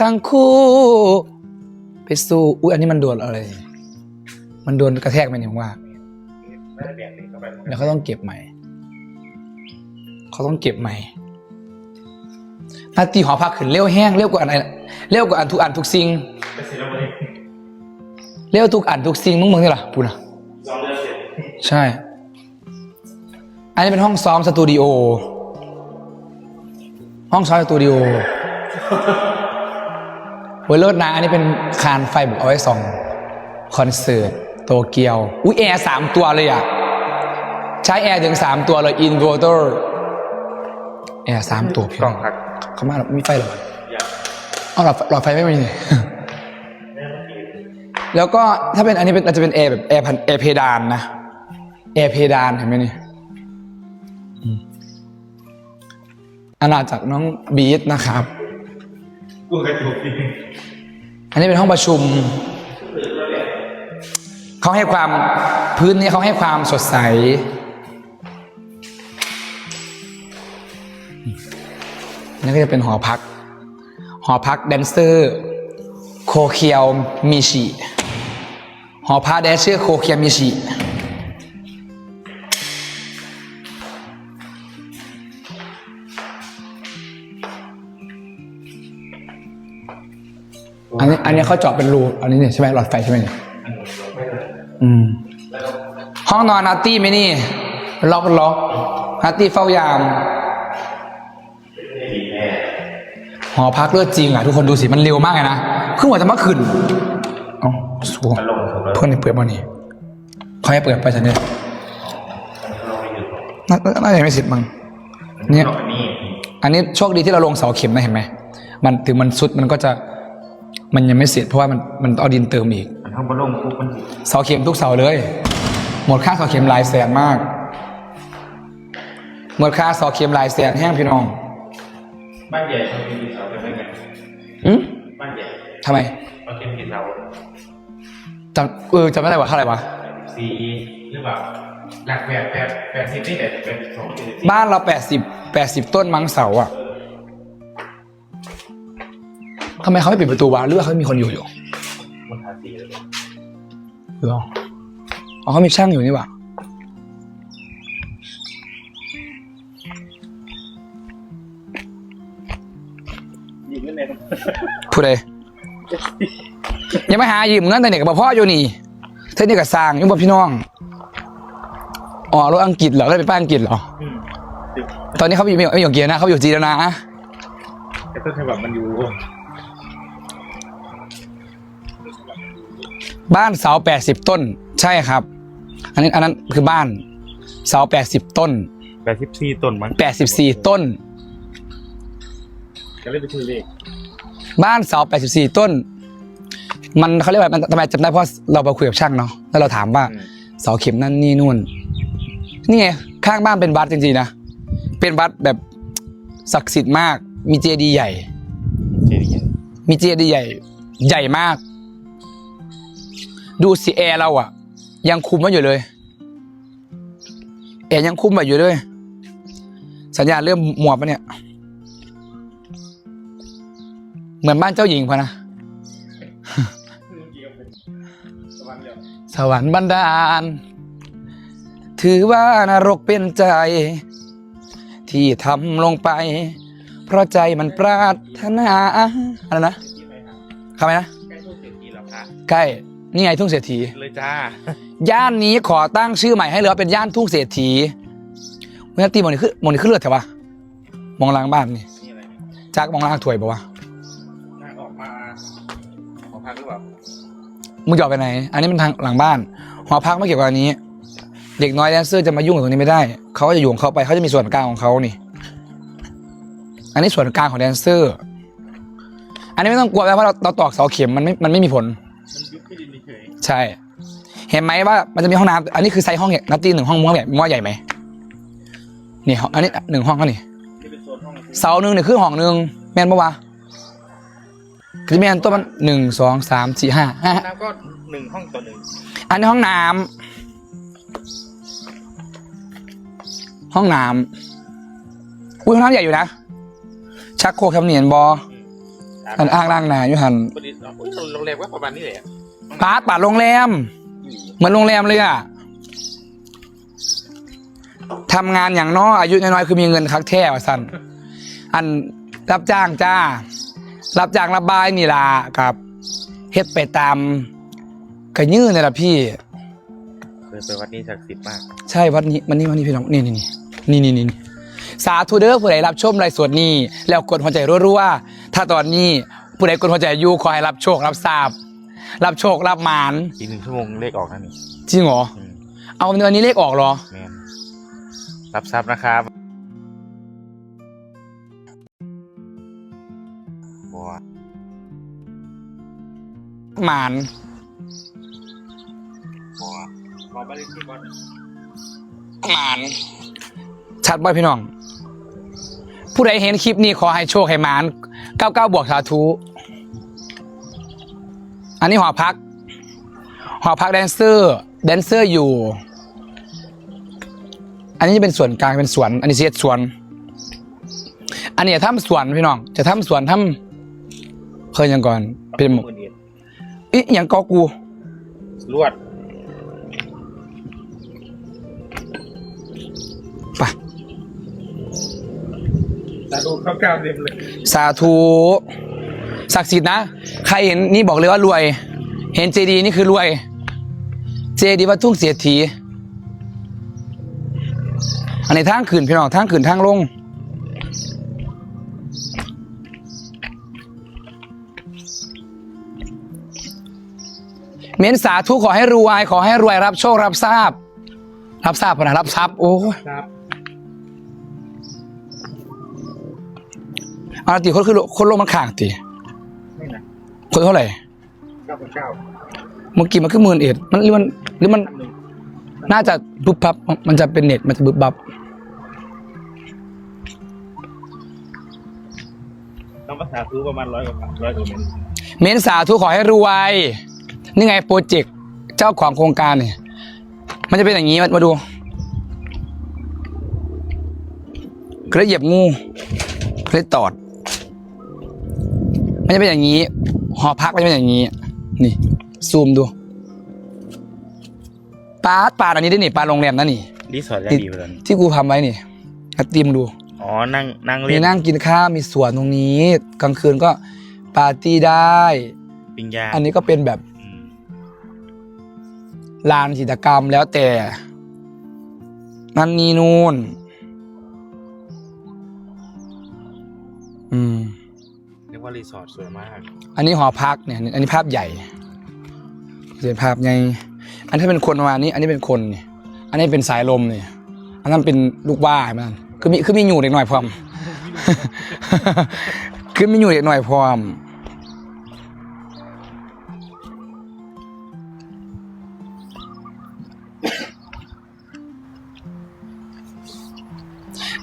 ทั้งคู่ ไปสู้อุ้ยอันนี้มันโดนอะไร มันโดนกระแทกไหมเนี่ยผมว่าแบ่งหนึ่งเข้าเดี๋ยวเขาต้องเก็บใหม่ เขาต้องเก็บใหม่นาตีหอพักขึ้นเร็วแห้งเร็วกว่าอันไหนเร็วกว่าอันทุกอันทุกสิ่งเร็วทุกอันทุกสิ่งมึงมึงนี่ล่ะพูดนะสองเดือนเสร็จใช่ อันนี้เป็นห้องซ้อมสตูดิโอ ห้องซ้อมสตูดิโอ เวลเลอร์นะอันนี้เป็นคานไฟบุกเอาไว้ส่องคอนเสิร์ตโตเกียว อุ้ยแอร์สามตัวเลยอะ ใช้แอร์ถึงสามตัวเลยอินเวอร์เตอร์แอร์สามตัวพี่กล้องครับเขามาแล้วมีไฟเหรออยากเอาหลอดหลอดไฟไม่มีนี่แม่เมื่อกี้แล้วก็ถ้าเป็นอันนี้เป็นอาจจะเป็นแอร์แบบแอร์พันแอร์เพดานนะแอร์เพดานเห็นไหมนี่อืมอาณาจักรน้องบีทนะครับ กูกระจกอันนี้เป็นห้องประชุม เขาให้ความพื้นนี้เขาให้ความสดใส นี่ก็จะเป็นหอพัก หอพักแดนเซอร์ โคเคียวมิชิ หอพักแดนเซอร์โคเคียวมิชิ อันนี้อันนี้เขาเจาะเป็นรูอันนี้เนี่ยใช่ไหมหลอดไฟใช่ไหมเนี่ยอันนี้ไม่เลยอืม ห้องนอนนัตตี้ไหมนี่ ล็อกล็อกนัตตี้เฝ้ายามไม่ดีแน่หอพักเลือดจริงอะ ทุกคนดูสิ มันเร็วมากเลยนะเพิ่งว่าจะมาขึ้นเอ๋อสูงมันลงถูกแล้วเพื่อนนี่เปิดมานี่เขาให้เปิดไปฉันเนี่ยมันลงไม่หยุดน่าน่าจะไม่เสร็จมั้งเนี่ยอันนี้อันนี้โชคดีที่เราลงเสาเข็มนะเห็นไหมมันถึงมันสุดมันก็จะ มันยังไม่เสร็จเพราะว่ามันมันต้องเอาดินเติมอีกมันทั้งบนลงปุ๊บมันเสาเข็มทุกเสาเลย หมดค่าเสาเข็มหลายแสนมาก หมดค่าเสาเข็มหลายแสนแห้งพี่น้องบ้านใหญ่เขาเป็นกี่เสาเป็นไงอืมบ้านใหญ่ทำไมเขาเป็นกี่เสาจำเออจำไม่ได้ว่าเท่าไหร่วะสี่หรือเปล่าหลักแปดแปดแปดสิบนี่แต่เป็นสองสิบบ้านเราแปดสิบแปดสิบต้นมังเสาอะ ทำไมเขาไม่ปิดประตูวะหรือว่าเขามีคนอยู่อยู่มันทาสีเลยหรออ๋อเขามีช่างอยู่นี่หว่ายิงกันเลยพูดเลยยังไม่หายืมเงินแต่เนี่ยกับพ่ออยู่นี่เท่านี้กับสร้างอยุ่งกับพี่น้องอ๋อรถอังกฤษเหรอก็เลยไปป้าอังกฤษเหรออืมตอนนี้เขาไม่อยู่ไม่อยู่เกียร์นะเขาอยู่จีนแล้วนะ แต่ต้นฉบับมันอยู่ บ้านเสาแปดสิบต้น ใช่ครับ อันนี้อันนั้นคือบ้าน เสาแปดสิบต้นแปดสิบสี่ต้นมั้งแปดสิบสี่ต้น ก็เลยไปซื้อเลขบ้านเสาแปดสิบสี่ต้น มันเขาเรียกว่ามันทำไมจำได้เพราะเราไปคุยกับช่างเนาะแล้วเราถามว่าเสาเข็มนั่นนี่นู่นนี่ไงข้างบ้านเป็นวัดจริงๆนะเป็นวัดแบบศักดิ์สิทธิ์มาก มีเจดีย์ใหญ่เจดีย์มีเจดีย์ใหญ่ ใหญ่มาก ดูสิแอร์เราอะยังคุมไว้อยู่เลย แอร์ยังคุมไว้อยู่เลยสัญญาณเริ่มหมวบปะเนี่ย เหมือนบ้านเจ้าหญิงพะนะสวรรค์บันดาล ถือว่านรกเป็นใจ ที่ทำลงไป เพราะใจมันปรารถนาอะไรนะคำไหมนะ ใกล้ ทุ่งเศรษฐีแล้วคะใกล้นี่ไงทุ่งเศรษฐี เลยจ้า ย่านนี้ขอตั้งชื่อใหม่ให้เลยว่าเป็นย่านทุ่งเศรษฐีเมื่อตีหมองนี่คือหมองนี่คือเลือดแถววะมองล้างบ้านนี่นี่อะไรจักมองล้างถวยปะวะน่าออกมาหอพักหรือเปล่ามึงจะออกไปไหน อันนี้มันทางหลังบ้านหอพักไม่เกี่ยวกับอันนี้ เด็กน้อยแดนเซอร์จะมายุ่งกับตรงนี้ไม่ได้ เขาก็จะอยู่ของเขาไปเขาจะมีส่วนกลางของเขานี่ อันนี้ส่วนกลางของแดนเซอร์ อันนี้ไม่ต้องกลัวนะเพราะเราเราตอกเสาเข็มมันไม่มันไม่มีผล มันยุบที่ดินเฉยใช่ เห็นไหมว่ามันจะมีห้องน้ำอันนี้คือไซส์ห้องเนี่ยนัตตี้หนึ่งห้องม้วนใหญ่ม้วนใหญ่ไหมนี่ห้องอันนี้หนึ่งห้องเขานี่ๆที่เป็นโซนห้องเสาหนึ่งเนี่ยคือห้องหนึ่งแม่นปะวะคือแม่นตัวมันหนึ่งสองสามสี่ห้าห้าน้ำก็หนึ่งห้องต่อหนึ่งอันนี้ห้องน้ำห้องน้ำอุ้ยห้องน้ำใหญ่อยู่นะชักโครกทำเนียนบอ อันอ้างล่างหนาอยู่หันพอดีอุ๊ยโรงแรมก็ประมาณนี้แหละปาดปาดโรงแรม เหมือนโรงแรมเลยอะทำงานอย่างน้อยอายุน้อยๆคือมีเงินคักแท้ว่ะสันอันรับจ้างจ้า รับจ้างระบายนี่ล่ะกับเฮ็ดไปตามกระยื้อนี่ล่ะพี่ เคยไปวัดนี้ศักดิ์สิทธิ์มากใช่วัดนี้วันนี้วันนี้พี่น้องนี่นี่นี่นี่นี่นี่สาธุเด้อผู้ใดรับชมไลฟ์สดนี้ แล้วกดหัวใจรัวๆ ถ้าตอนนี้ผู้ใดกดหัวใจอยู่ขอให้รับโชครับทราบ รับโชครับหมานอีกหนึ่งชั่วโมงเลขออกนั่นนี่จริงเหรอ อืมเอาวันนี้เลขออกเหรอ แมนรับทรัพย์นะครับบัวหมานบัวขอบ้านเลขที่ก่อนหมานชัดบ่พี่น้อง ผู้ใดเห็นคลิปนี้ขอให้โชคให้หมาน99บวกสาธุอันนี้หอพัก หอพักแดนเซอร์แดนเซอร์อยู่ อันนี้จะเป็นส่วนกลางเป็นสวน อันนี้เสียสวน อันนี้จะทำสวนพี่น้อง จะทำสวนทำเคยยังก่อนเป็นหมหมื่นเอ็ดอีอย่างกอกูลวดาดูข้าวกล้ามเต็มเลยสาธุศักดิ์สิทธิ์นะ ใครเห็นนี่บอกเลยว่ารวย เห็นเจดีนี่คือรวย เจดีวัดทุ่งเสียทีอันนี้ทางขึ้นพี่น้องทางขึ้นทางลงเม้นสาธุขอให้รวย ขอให้รวยรับโชครับทราบ รับทราบพนะรับทรัพย์โอ้ย ครับ อาติคนคือคนโลกมันข่างตินี่นะคนเท่าไหร่เก้าพันเก้าเมื่อกี้มันคือหมื่นเอ็ดมันหรือมันหรือมันพันหนึ่งน่าจะบึบบับมันจะเป็นเน็ตมันจะบึบบับต้องภาษาซื้อประมาณร้อยกว่าบาทร้อยกว่าเมตรเมนสาธุขอให้รวยนี่ไงโปรเจกต์เจ้าของโครงการเนี่ยมันจะเป็นอย่างนี้มามาดูกระเหยียบงูกระตอด มันจะเป็นอย่างนี้ หอพักมันจะเป็นอย่างนี้ นี่ ซูมดูปลาปลาอันนี้ได้นี่ปลาโรงแรมนั่นนี่ รีสอร์ทจะดีเหมือนกันที่กูทำไว้นี่อัดติมดู อ๋อ นั่งนั่งมีเล่นนั่งกินข้าวมีสวนตรงนี้ กลางคืนก็ปาร์ตี้ได้ ปิ้งย่างอันนี้ก็เป็นแบบอืมลานกิจกรรมแล้วแต่ นั่นนี่นู่น อืมเรียก ว่ารีสอร์ทสวยมาก อันนี้หอพักเนี่ยอันนี้ภาพใหญ่เห็นภาพใหญ่อันที่เป็นคนประมาณนี้ อันนี้เป็นคนเนี่ยอันนี้เป็นสายลมเนี่ยอันนั้นเป็นลูกว่าใช่ไหมคือมีคือมีอยู่เด็กหน่อยพร้อมคือมีอยู่เด็กหน่อยพร้อม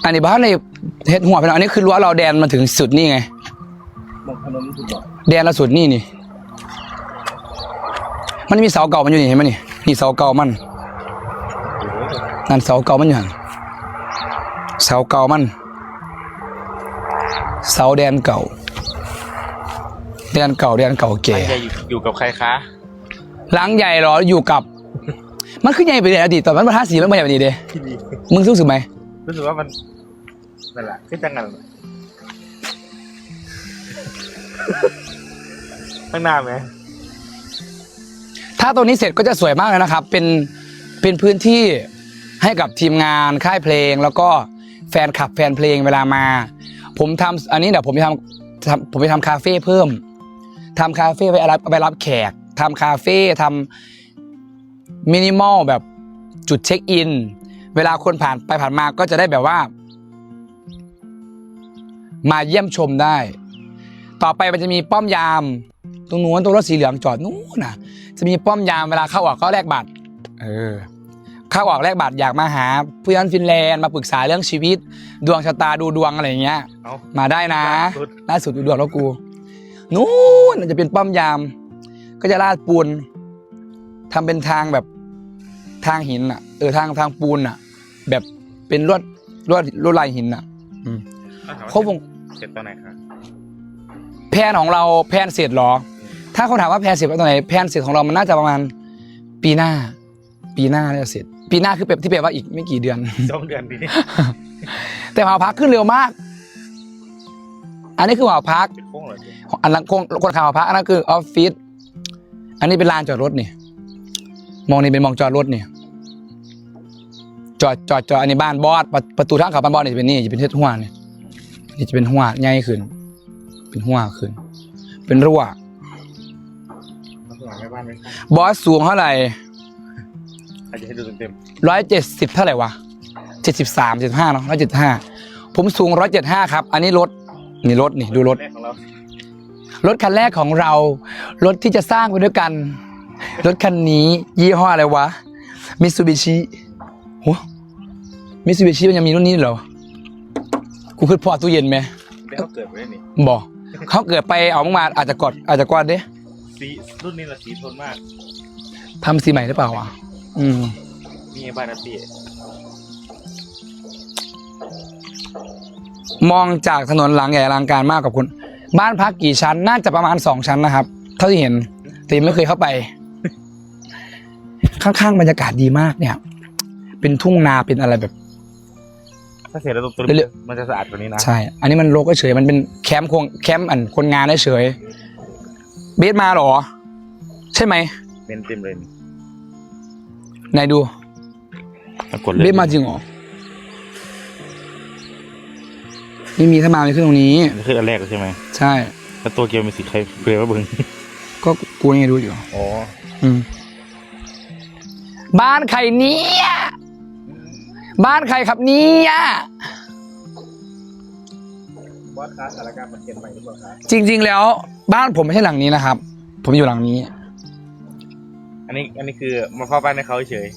อันนี้บ้านในเฮ็ดหัวไปแล้วอันนี้คือรั้วเราแดนมาถึงสุดนี่ไง แดนละสุดนี่นี่ มันมีเสาเก่ามันอยู่นี่เห็นไหมนี่นี่เสาเก่ามันโอ้โหนั่นเสาเก่ามันอยู่หั่นเสาเก่ามัน เสาแดนเก่า แดนเก่าแดนเก่าแก่จะอยู่อยู่กับใครคะหลังใหญ่เหรออยู่กับ มันขึ้นใหญ่ไปในอดีตตอนมันมาทาสีมันไม่ใหญ่แบบนี้เด้ที่ดีมึงรู้สึกไหมรู้สึกว่ามันนั่นแหละขึ้นจังงัน ข้างหน้าไหมถ้าตัวนี้เสร็จก็จะสวยมากเลยนะครับ เป็นเป็นพื้นที่ให้กับทีมงานค่ายเพลง แล้วก็แฟนคลับแฟนเพลงเวลามา ผมทำอันนี้เดี๋ยวผมจะทำทำผมไปทำคาเฟ่เพิ่มทำคาเฟ่ไปรับไปรับแขกทำคาเฟ่ทำมินิมอลแบบจุดเช็คอิน เวลาคนผ่านไปผ่านมาก็จะได้แบบว่า มาเยี่ยมชมได้ ต่อไปมันจะมีป้อมยาม ตรงนู้นตรงรถสีเหลืองจอดนู้นน่ะ จะมีป้อมยามเวลาเข้าออกก็แลกบัตร เออ เข้าออกแลกบัตรอยากมาหาเพื่อนฟินแลนด์มาปรึกษาเรื่องชีวิต ดวงชะตาดูดวงอะไรอย่างเงี้ย เอา มาได้นะล่าสุด ล่าสุดดูดวงแล้วกู นู้นจะเป็นป้อมยาม ก็จะลาดปูนทำเป็นทางแบบทางหินอะ เออทางทางปูนอะ แบบเป็นลวดลวดลวดลายหินอะ อืม ครบวง เสร็จตอนไหนครับ แพลนของเราแพลนเสร็จเหรอ ถ้าเขาถามว่าแพลนเสร็จตอนไหนแพลนเสร็จของเรามันน่าจะประมาณปีหน้า ปีหน้าน่าจะเสร็จ ปีหน้าคือแบบที่แปลว่าอีกไม่กี่เดือน สองเดือนปีนี้แต่หอพักขึ้นเร็วมาก อันนี้คือหอพัก เป็นโค้งเลยดิอันนั้นคนคนขับหอพักอันนั้นคือออฟฟิศอันนี้เป็นลานจอดรถนี่ มองนี่เป็นมองจอดรถนี่ จอดจอดจอดอันนี้บ้านบอสประประตูทางเข้าบ้านบอสนี่จะเป็นนี่จะเป็นเทศหัวนี่นี่จะเป็นหัวใหญ่ขึ้น เป็นหัวขึ้น เป็นรั่วมาสมัครแม่บ้านไหมบอสสูงเท่าไหร่อาจจะให้ดูเต็มร้อยเจ็ดสิบเท่าไหร่วะเจ็ดสิบสามเจ็ดห้าเนาะร้อยเจ็ดห้าผมสูงร้อยเจ็ดห้าครับ อันนี้รถนี่รถนี่ดูรถๆแรกของเรารถคันแรกของเรา รถที่จะสร้างไปด้วยกัน รถคันนี้ ยี่ห้ออะไรวะมิ t ซูบิชิโหมิ t ซูบิชิมันยังมีรุ่นนี้เหรอ กูคิดพอตู้เย็นไหมเดี๋ยวเขาเกิดไปได้นี่บอก เขาเกิดไปเอามึงมาอาจจะกดอาจจะกดเด้สีรุ่นนี้ละสีทนมากทำสีใหม่หรือเปล่าวะอืมมีไอ้บ้านนะพี่มองจากถนนหลังใหญ่อลังการมากกับคุณ บ้านพักกี่ชั้นน่าจะประมาณสองชั้นนะครับ เท่าที่เห็นแต่ยังไม่เคยเข้าไป ข้างๆบรรยากาศดีมากเนี่ย เป็นทุ่งนาเป็นอะไรแบบ ถ้าเสร็จแล้วตรงตัวเรื่อยมันจะสะอาดกว่านี้นะใช่ อันนี้มันโลกเฉยๆมันเป็นแคมป์คงแคมป์อันคนงานเฉยๆเบสมาเหรอ ใช่ไหมเป็นเต็มเลยนี่ไหนดูกดเลยเบสมาจริงเหรอไม่มีถ้ามาไม่ขึ้นตรงนี้นี่คืออันแรกเลยใช่ไหมใช่แล้วตัวเกียวมีสีใครเปลือยว่าเบิ้งก็กูยังดูอยู่อ๋ออืมบ้านใครเนี่ย บ้านใครครับเนี่ยบอสค้าสารการมันเก็บใหม่หรือเปล่าครับจริง ๆ แล้ว บ้านผมไม่ใช่หลังนี้นะครับ ผมอยู่หลังนี้ อันนี้อันนี้คือมาเฝ้าบ้านให้เขาเฉย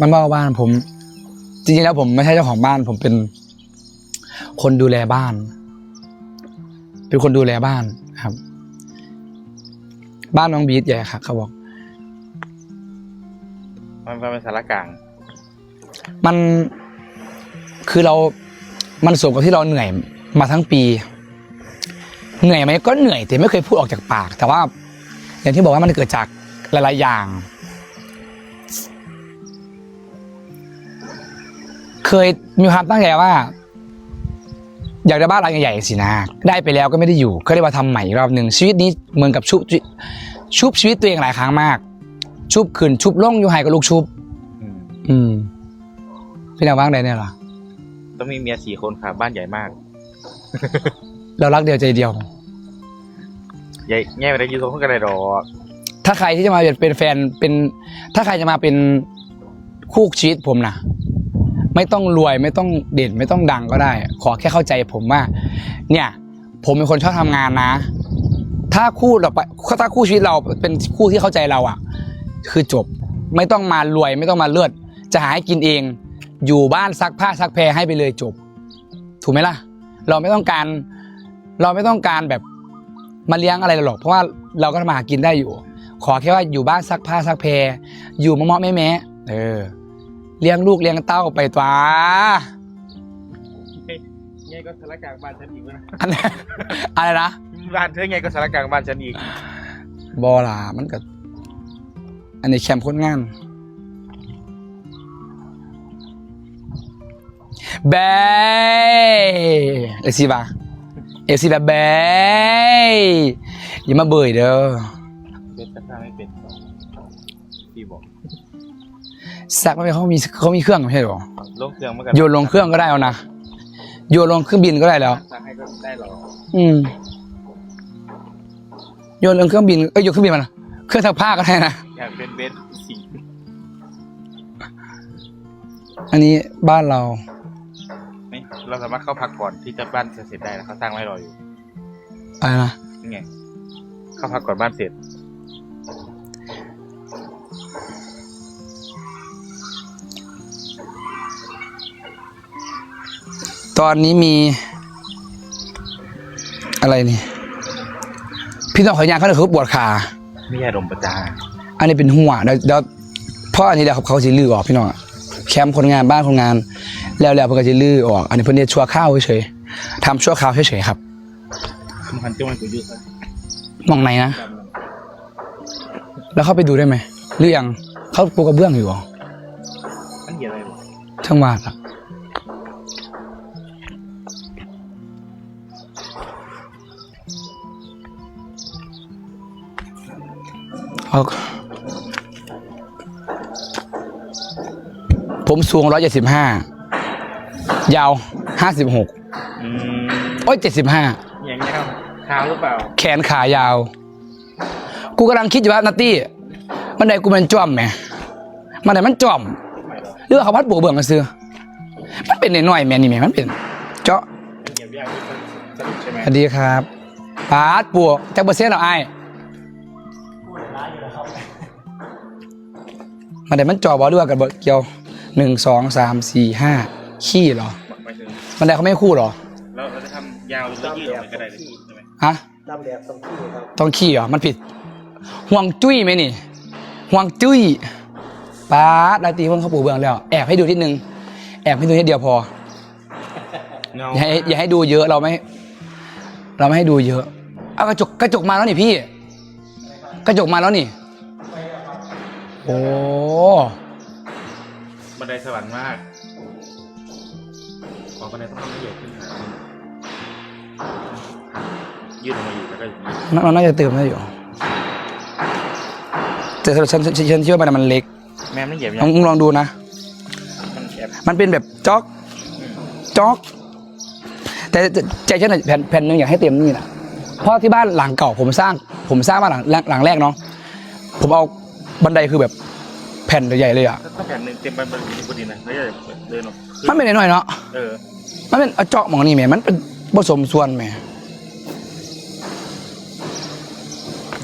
มันบ้านบ้านผม จริงๆแล้วผมไม่ใช่เจ้าของบ้าน ผมเป็น คนดูแลบ้าน เป็นคนดูแลบ้านครับ บ้านน้องบีทใหญ่ครับเขาบอก มันมันเป็นสารกลาง มัน คือเรา มันสมกับที่เราเหนื่อยมาทั้งปี เหนื่อยไหมก็เหนื่อยแต่ไม่เคยพูดออกจากปาก แต่ว่า อย่างที่บอกว่ามันเกิดจากหลายๆอย่าง เคยมีความตั้งใจว่า อยากได้บ้านหลังใหญ่ๆสินะ ได้ไปแล้วก็ไม่ได้อยู่ ก็เลยมาทำใหม่อีกรอบหนึ่งชีวิตนี้เหมือนกับชุบชุบชีวิตตัวเองหลายครั้งมาก ชุบขึ้นชุบล่องอยู่ไฮกับลูกชุบ อืมอืมพี่นางว่างใดเนี่ยเหรอ ต้องมีเมียสี่คนค่ะ บ้านใหญ่มาก เรารักเดียวใจเดียว ใหญ่แง่ไปได้ยืนตรงข้างกันเลยดอกถ้าใครที่จะมาเป็นแฟนเป็น ถ้าใครจะมาเป็นคู่ชีวิตผมนะไม่ต้องรวยไม่ต้องเด่นไม่ต้องดังก็ได้ ขอแค่เข้าใจผมว่า เนี่ย ผมเป็นคนชอบทำงานนะ ถ้าคู่เราไปถ้าคู่ชีวิตเราเป็นคู่ที่เข้าใจเราอะ คือจบไม่ต้องมารวยไม่ต้องมาเลือด จะหาให้กินเอง อยู่บ้านซักผ้าซักแพรให้ไปเลยจบ ถูกไหมล่ะ เราไม่ต้องการ เราไม่ต้องการแบบมาเลี้ยงอะไรหรอกเพราะว่าเราก็ทำมาหากินได้อยู่ ขอแค่ว่าอยู่บ้านซักผ้าซักแพรอยู่มะเมาะแม่แม่เออเลี้ยงลูกเลี้ยงเต้าไปตัวไงก็สารกลางบ้านฉันอีกนะอันนั้นอะไรนะบ้านเธอไงก็สารกลางบ้านฉันอีกบอล่ะมันก็ อันนี้แคมป์คนงาน เบเอซีบาเอซีบาเบอย่ามาเบื่อเด้อเป็นสักข้าไม่เป็นพี่บอกซักไม่เป็นเขามีเขามีเครื่องไม่ใช่หรอลงเครื่องเมื่อกัโยนลงเครื่องก็ได้เอานะโยนลงเครื่องบินก็ได้แล้วซักให้ก็ได้หรออืมโยนลงเครื่องบินเอ้ยโยนเครื่องบินมันะเครื่องซักผ้าก็ได้นะอยากเป็นเบสสิงอันนี้บ้านเรา เราสามารถเข้าพักก่อนที่จะบ้านจะเสร็จได้แล้วเขาสร้างไว้รออยู่อะไรนะนี่ไงเข้าพักก่อนบ้านเสร็จ ตอนนี้มี อะไรนี่ พี่น้องขอยางเขาเลยคือปวดขา ไม่ใช่ลมประจาอันนี้เป็นหัวเดี๋ยวเดี๋ยวเพราะอันนี้เดี๋ยวเขาสิลื้อออกพี่น้องอะแคมป์คนงานบ้านคนงาน แล้วแล้วเพิ่นก็จะลื้อออก อันนี้เพิ่นเรียกชั่วข้าวเฉยๆทำชั่วคราวเฉยๆครับมันหันจ้องมันกูยืดมองไหนนะ แล้วเข้าไปดูได้ไหมหรือยังเขาปูกระเบื้องอยู่เหรอมันเกี่ยวอะไรวะช่างวาดอะเอาผมสูงร้อยเจ็ดสิบห้า ยาวห้าสิบหกอืมโอ้ยเจ็ดสิบห้าอย่างเงี้ยครับเท้าหรือเปล่า แขนขายาว กูกำลังคิดอยู่ว่านัตตี้ มันไหนกูเป็นจอมไหมมันไหนมันจอมไม่หรอกหรือว่าเขาพัดปลูกเบื่องกันซื้อ มันเป็นหน่อยๆแม่นี่แม่มันเป็น เจาะมันเกี่ยวยากที่สนุกใช่ไหมสวัสดีครับปาดปลูกจากเปอร์เซ็นต์เหราไอ้ายมันไหนมันจอบ่หรือว่ากันบ่เกี่ยวหนึ่งสองสามสี่ห้า ขี้เหรอไม่ถึงมันไหนเขาไม่คู่เหรอ แล้วเราจะทำยาวหรือว่ายืดออกไปก็ได้เลยใช่ไหมฮะ ตามแบบตรงที่ครับต้องขี้เหรอ มันผิดห่วงจุ้ยไหมนี่ห่วงจุ้ยป้าดราตรีเพิ่งเขาปลูกเบื้องแล้ว แอบให้ดูนิดนึง แอบให้ดูนิดเดียวพอ เงาอย่าให้อย่าให้ดูเยอะเราไม่ เราไม่ให้ดูเยอะ เอากระจกกระจกมาแล้วนี่พี่ กระจกมาแล้วนี่ โอ้ บันไดสวรรค์มากออ กบันไดต้องทำให้ใหญ่ขึ้นหน่อยยืดออกมาอยู่แล้วก็อย่างนี้มันมันน่าจะเติมได้อยู่ แต่สำหรับฉันฉันฉันเชื่อว่ามันเล็กแม่ไม่เหยียบลยัองงลองดูนะ มันแอบมันเป็นแบบจ๊อกจ๊อก แต่แต่ใจฉันน่ะแผ่นแผ่นหนึงอยากให้เต็มนี่นะเพราะที่บ้านหลังเก่าผมสร้าง ผมสร้างบ้านหลังหลังหลังแรกเนาะผมเอาบันไดคือแบบแผ่นใหญ่ๆเลยอะถ้าแผ่นหนึ่งเต็มไปมันพอดีนะแล้วจะเดินออกขึ้มันเป็นหน่อยๆเนาะเออ มันเป็นเอาเจาะหมองนี่แหมมันเป็นผสมส่วนแหม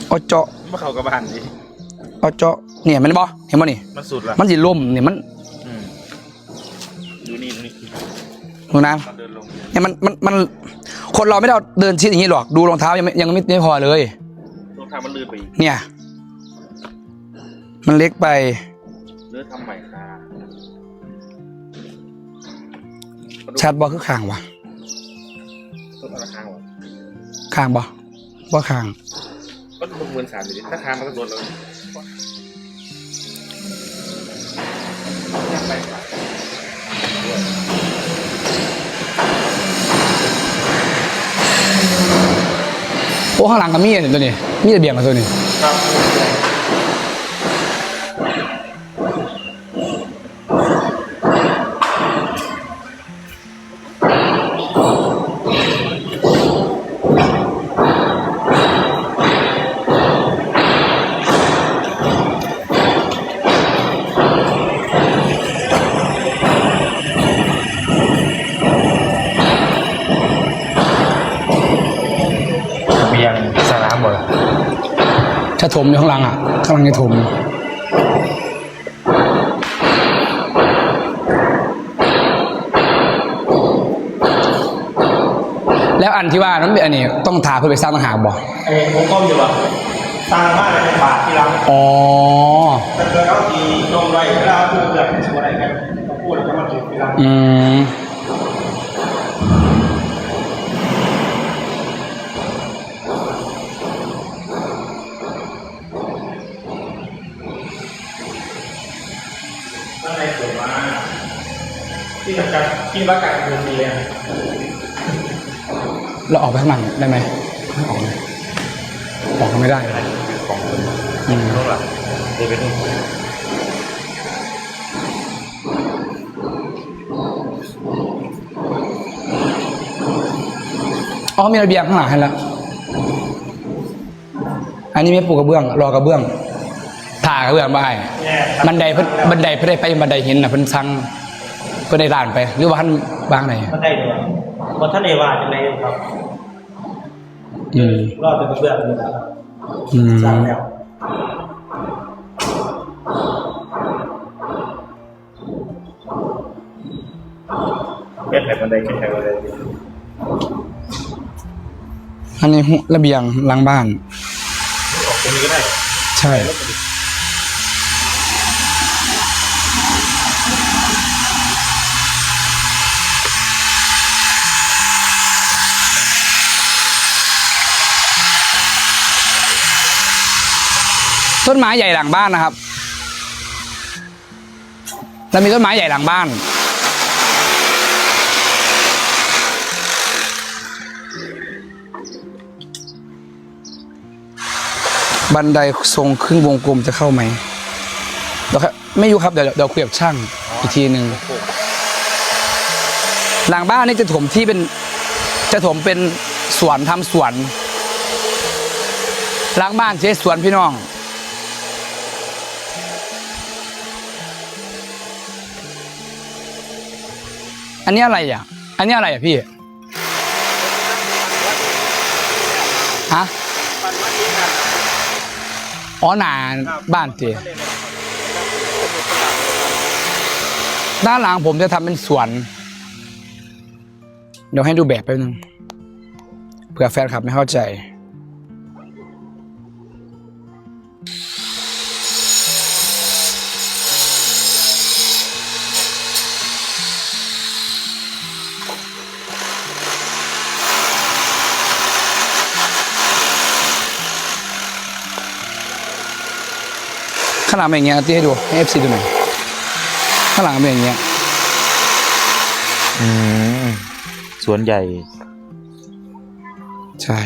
เอาเจาะมาเข้ากับบ้านดิเอาเจาะเนี่ยมันบอเห็นบ่นี่ มันสุดละมันสิล่มเนี่ยมันอืมดูนี่ดูนี่ดูนะตอนเดินลงเนี่ยมันมันมันคนเราไม่ได้เอาเดินชิดอย่างนี้หรอกดูรองเท้ายังไม่ยังไม่ไม่พอเลย รองเท้ามันลื่นไปอีกเนี่ย มันเล็กไปเลือทำใหม่ค่ะ ชัดบอคือข้างวะต้นราคางวะข้างบอว่าข้างก็ลงเงินสามอยู่ดิถ้าค้างมันก็โดนเลยไปค่ะโอ้ข้างหลังก็มีเนี่ยตัวนี้มีระเบียงกับตัวนี้ครับ มอยู่ข้างหลังอะข้างหลังจะถมแล้วอันที่ว่านั้นเป็นอันนี้ต้องถาเพื่อไปสร้างต่างหากบ่ไอ้ผมก้มอยู่อะสร้างบ้านในป่าที่เราอ๋อแต่เกิดเขาทีลงไว้เวลาพูดแบบสวนอะไรกันเขาพูดแล้วก็มาถูกที่เราอืม สำคัญที่ว่าการดูดีเลยเราออกไปข้างหลังได้ไหมไม่ออกเลยออกก็ไม่ได้อะไรคือของคนอืมรู้หรอเดี๋ยวไปดูอ๋อมีระเบียงข้างหลังให้แล้วอันนี้ไม่ปลูกกระเบื้อง รอกระเบื้องถ่ากระเบื้องไปเนี่ยบันไดเพิ่นบันไดเพิ่นได้ไปบันไดหินน่ะเพิ่นสั่ง เพิ่นได้ร้านไป หรือว่าท่านวางไหนมันได้เลยเพราะท่านเอว่าจะในครับอืมรอดเป็นกระเบื้องเลยครับอืมสร้างแล้วเป็นแบบบันไดแค่ไหนเลยอันนี้หุระเบียงหลังบ้านออกตรงนี้ก็ได้ ใช่ ต้นไม้ใหญ่หลังบ้านนะครับเรามีต้นไม้ใหญ่หลังบ้าน บันไดทรงครึ่งวงกลมจะเข้าไหมเดี๋ยวครับไม่อยู่ครับเดี๋ยวเดี๋ยวคุยกับช่างอีกทีหนึ่งหลังบ้านนี่จะถมที่เป็นจะถมเป็นสวนทำสวนหลังบ้านเจ๊สวนพี่น้อง อันนี้อะไรอะ อันนี้อะไรอะพี่ ฮะอ๋อหนาบ้านเจด้านหลังผมจะทำเป็นสวน เดี๋ยวให้ดูแบบแป๊บนึงเผื่อแฟนคลับไม่เข้าใจ ข้างหลังเป็นอย่างเงี้ยที่ให้ดูให้เอฟซีดูหน่อยข้างหลังเป็นอย่างเงี้ยอืมสวนใหญ่ ใช่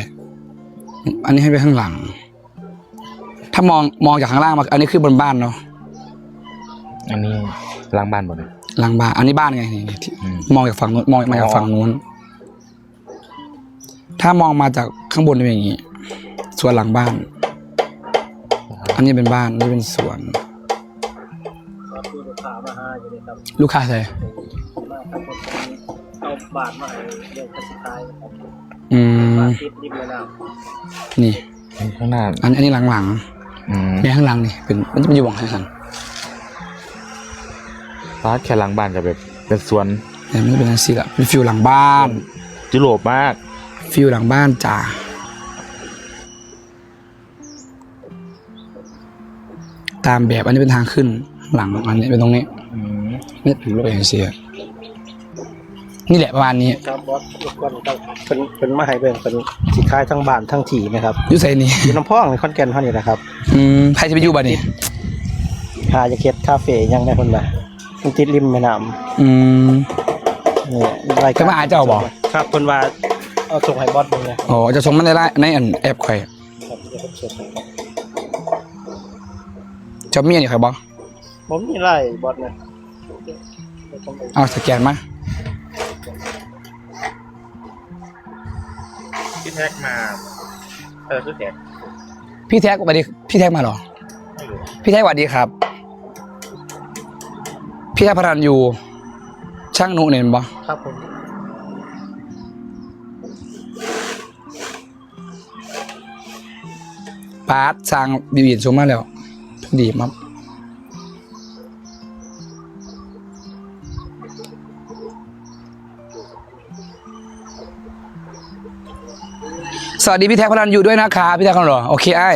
อันนี้ให้ไปข้างหลัง ถ้ามองมองจากข้างล่างมา อันนี้คือบนบ้านเนาะอันนี้ล้างบ้านหมดเลยหลังบ้านอันนี้บ้านไงนี่ที่อืม มองจากฝั่งนู้นมองมาจากฝั่งนู้น ถ้ามองมาจากข้างบนเป็นอย่างนี้ส่วนหลังบ้าน อันนี้เป็นบ้านอันนี่เป็นสวนครับคือลูกค้ามาหาอยู่นี่ครับลูกค้าใส่มาครับผมเอาบาทมาให้เรื่องสุดท้ายครับอืบามทติดริมแม่น้นี่ ข้างหน้าอันอันนี้หลังหลังอืมๆเนี่ยข้างหลังนี่เป็นมันจะเป็นอยู่หวังข้างหลังร้านแค่ล้างบ้านกับแบบเป็นสวนเนี่ยมันจะเป็นอะไรสิละเป็นฟิวหลังบ้าน ยุโรปมากฟิวหลังบ้านจ้า ตามแบบอันนี้เป็นทางขึ้นหลังอันนี้เป็นตรงนี้อืมนี่เป็นรถเองเสียนี่แหละประมาณนี้ำครับบอสทุกคนครับเป็นเป็นมาให้เบิ่งเป็นสิขายทั้งบ้านทั้งที่นะครับอยุใส่นี่อยู่น้ำพ่องในคอนแก่นเท่านี้นะครับอืมใครจะไปอยู่บ้านนี่หาจะเก็ดคาเฟ่ยังได้คนละมันติดริมแม่น้อืมำนี่รายจะมาหาเจ้าบ่ครับคนว่าเอาส่งให้บอสมึงเลยอ๋อจะส่งมันได้ในอันแอปใครครับเดี๋ยวผมส่งให้ครับ จะมีอันนี้ใครบอกผมมีไล่บอสนะเดี๋ยวผมไปเอาสแกนมาที่แท็กมาเออคือแท็กพี่แท็กสวัสดีพี่แท็กมาเหรอไม่รู้พี่แท็กสวัสดีครับ พี่แท็กพรันยูช่างนุเนี่ยเห็นบ่ครับผมปาร์ตสร้างดีวินชมมาแล้ว ดีมากสวัสดีพี่แท็กพลันอยู่ด้วยนะคะพี่แท็กคนหรอโอเคไอ้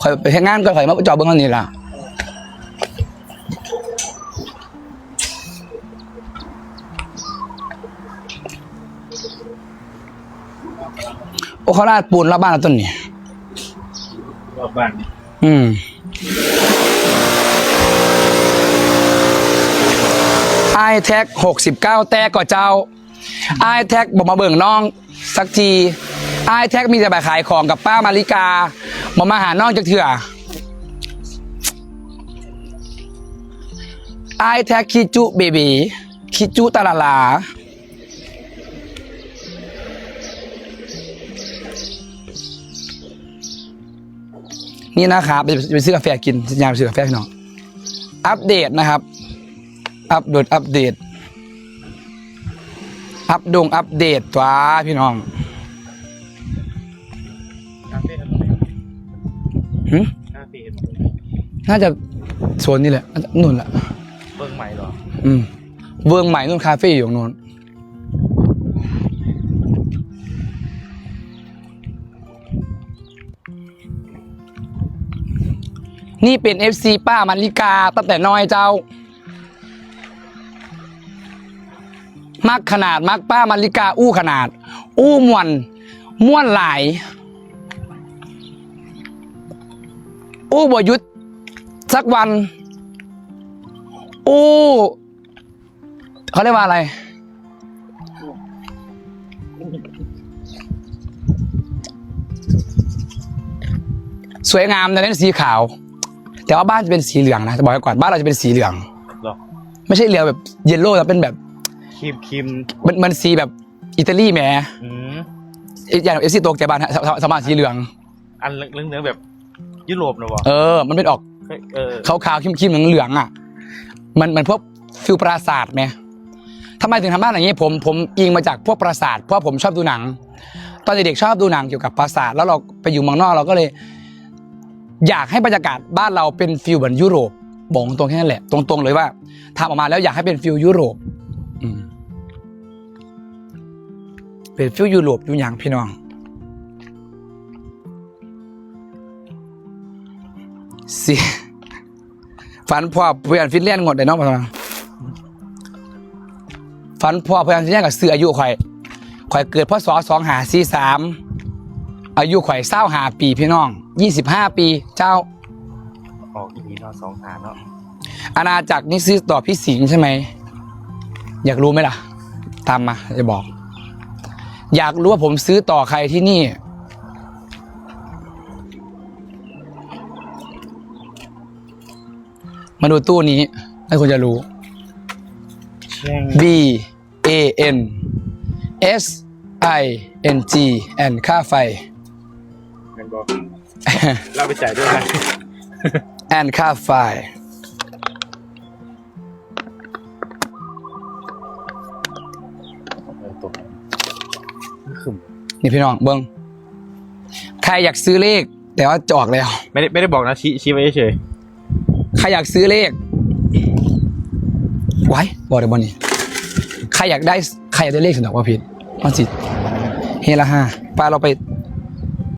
ข่อยไปทำงานก็ข่อยมาจอบเบิ้งอันนี้ล่ะโอ้เขาลาดปูนรอบบ้านแล้วต้นนี่รอบบ้าน อืม ไอแท็กหกสิบเก้าแต่ก่อเจ้าไอแท็กบอกมาเบิ่งน้องสักทีไอแท็กมีแต่ไปขายของกับป้ามาริกาบอกมาหาน้องจักเถื่อไอแท็กคิจุเบบีคิจุตาลาลานี่นะครับไปซื้อกาแฟกินสัญญาณไปซื้อกาแฟพี่น้องอัปเดตนะครับ อัปโดดอัปเดต อัปดงอัปเดตตัวพี่น้องคาเฟ่ทำอะไรหึคาเฟ่น่าจะโซนนี่แหละน่าจะนู่นแหละเบิ้งใหม่เหรอ อืมเวิร์งใหม่นู่นคาเฟ่อยู่ตรงนู้นนี่เป็น FC ป้ามันลิกาตั้งแต่น้อยเจ้า มักขนาดมักป้ามันลิกาอู้ขนาด อู้มวนม่วนหลาย อู้บยุทธสักวัน อู้ เขาเรียกว่าอะไร สวยงามแต่เน้นสีขาว แต่ว่าบ้านจะเป็นสีเหลืองนะจะบอกไว้ก่อนบ้านเราจะเป็นสีเหลืองหรอไม่ใช่เหลืองแบบเยลโล่แต่เป็นแบบค รีมครีมมันมันสีแบบอิตาลีแหมอืมอย่างเอฟซีโตกใจบ้านฮะสสสมาสีเหลือง อันเรื่องเนื้อแบบยุโรปนะวะเออ มันเป็นออกเฮ้ยเออขาวขาวๆคิมๆเหลืองๆอะ มันมันพวกฟิลปราสาทไหมทำไมถึงทำบ้านอย่างนี้ผมผมอิงมาจากพวกปราสาทเพราะผมชอบดูหนัง ตอนเด็กๆชอบดูหนังเกี่ยวกับปราสาทแล้วเราไปอยู่เมืองนอกเราก็เลย อยากให้บรรยากาศบ้านเราเป็นฟิลเหมือนยุโรปบอกตรงแค่นั้นแหละ ตรงๆเลยว่าทำออกมาแล้วอยากให้เป็นฟิลยุโรปอืม เป็นฟิลยุโรปอยู่อย่างพี่น้อง สิฝันพ่อเพื่อนฟินแลนด์งดได้เน้องมาฝันพ่อเพื่อนฟินแลนด์กับซื้ออายุข่อยข่อยเกิดพศสองหาสี่สามอายุข่อยเศร้าหาปีพี่น้องยี่สิบห้าปีเจ้าออกอีพีนอสองหาเนาะอาณาจักรนี่ซื้อต่อพี่สิงห์ใช่ไหม อยากรู้ไหมล่ะ ตามมาจะบอก อยากรู้ว่าผมซื้อต่อใครที่นี่ มาดูตู้นี้ให้คุณจะรู้เช่ง B A N S I N G and ค่าไฟเงินบอกเราไปจ่ายด้วยไหม and ค่าไฟ นนี่พี่น้องเบิ้งใครอยากซื้อเลข แต่ว่าจะออกแล้ว ไม่ได้ไม่ได้บอกนะชี้ชี้ไว้เฉยใครอยากซื้อเลขไว้บอกเดี๋ยวบอนี่ใครอยากได้ใครอยากได้เลขสนอกว่าผิดมันสิเฮละห้าป้าเราไป